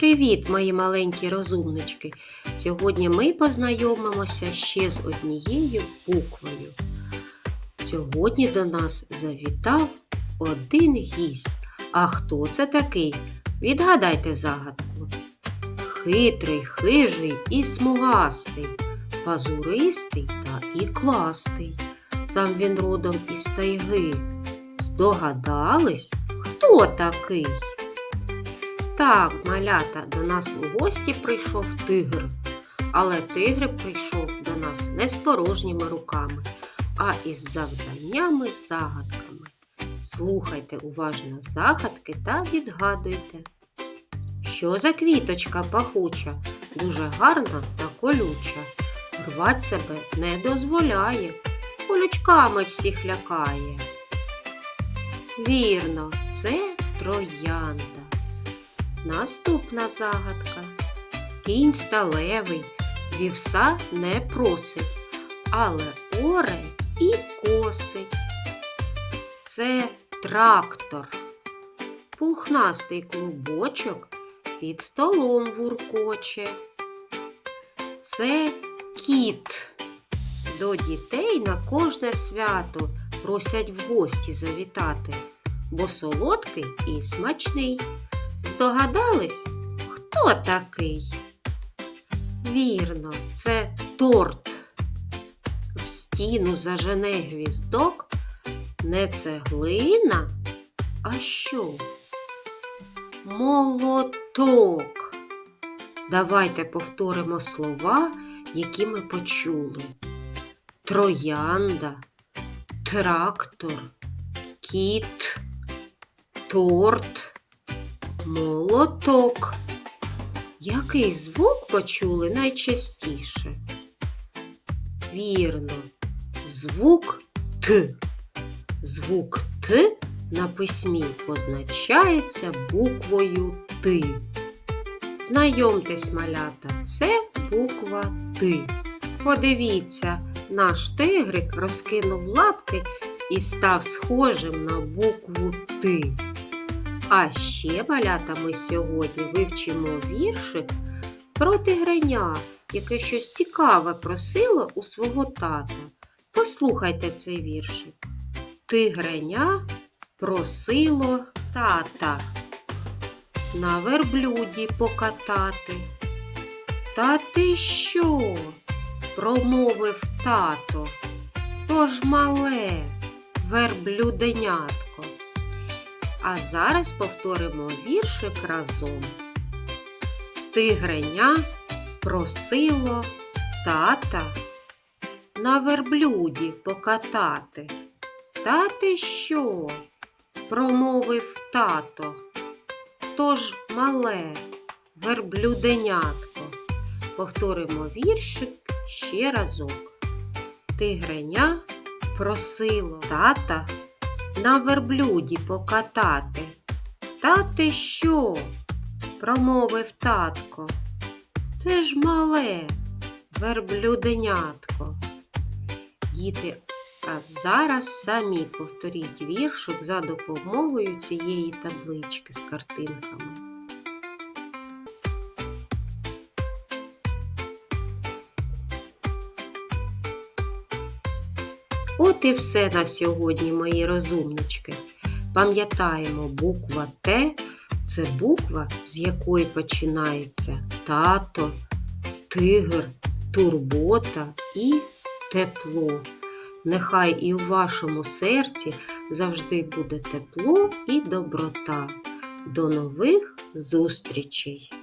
Привіт, мої маленькі розумнички! Сьогодні ми познайомимося ще з однією буквою. Сьогодні до нас завітав один гість. А хто це такий? Відгадайте загадку. Хитрий, хижий і смугастий, пазуристий та ікластий. Сам він родом із тайги. Здогадались, хто такий? Так, малята, до нас у гості прийшов тигр. Але тигр прийшов до нас не з порожніми руками, а із завданнями загадками. Слухайте уважно загадки та відгадуйте. Що за квіточка пахуча, дуже гарна та колюча. Рвать себе не дозволяє, колючками всіх лякає. Вірно, це троянда. Наступна загадка. Кінь сталевий, вівса не просить, але оре і косить. Це трактор. Пухнастий клубочок під столом вуркоче. Це кіт. До дітей на кожне свято просять в гості завітати, бо солодкий і смачний. Здогадались, хто такий? Вірно, це торт. В стіну зажене гвіздок не цеглина, а що? Молоток. Давайте повторимо слова, які ми почули. Троянда, трактор, кіт, торт. Молоток. Який звук почули найчастіше? Вірно, звук Т. Звук Т на письмі позначається буквою Т. Знайомтесь, малята, це буква Т. Подивіться, наш тигрик розкинув лапки і став схожим на букву Т. А ще, малята, ми сьогодні вивчимо віршик про тигреня, яке щось цікаве просило у свого тата. Послухайте цей віршик. Тигреня просило тата на верблюді покатати. Та ти що? промовив тато. Тож мале верблюденятко. А зараз повторимо віршик разом. Тигреня просило тата на верблюді покатати. Та ти що? промовив тато. Тож мале верблюденятко. Повторимо віршик ще разок. Тигреня просило тата на верблюді покатати. Та ти що? промовив татко. Це ж мале верблюденятко. Діти, а зараз самі повторіть віршик за допомогою цієї таблички з картинками. От і все на сьогодні, мої розумнички. Пам'ятаємо, буква Т це буква, з якої починається тато, тигр, турбота і тепло. Нехай і у вашому серці завжди буде тепло і доброта. До нових зустрічей!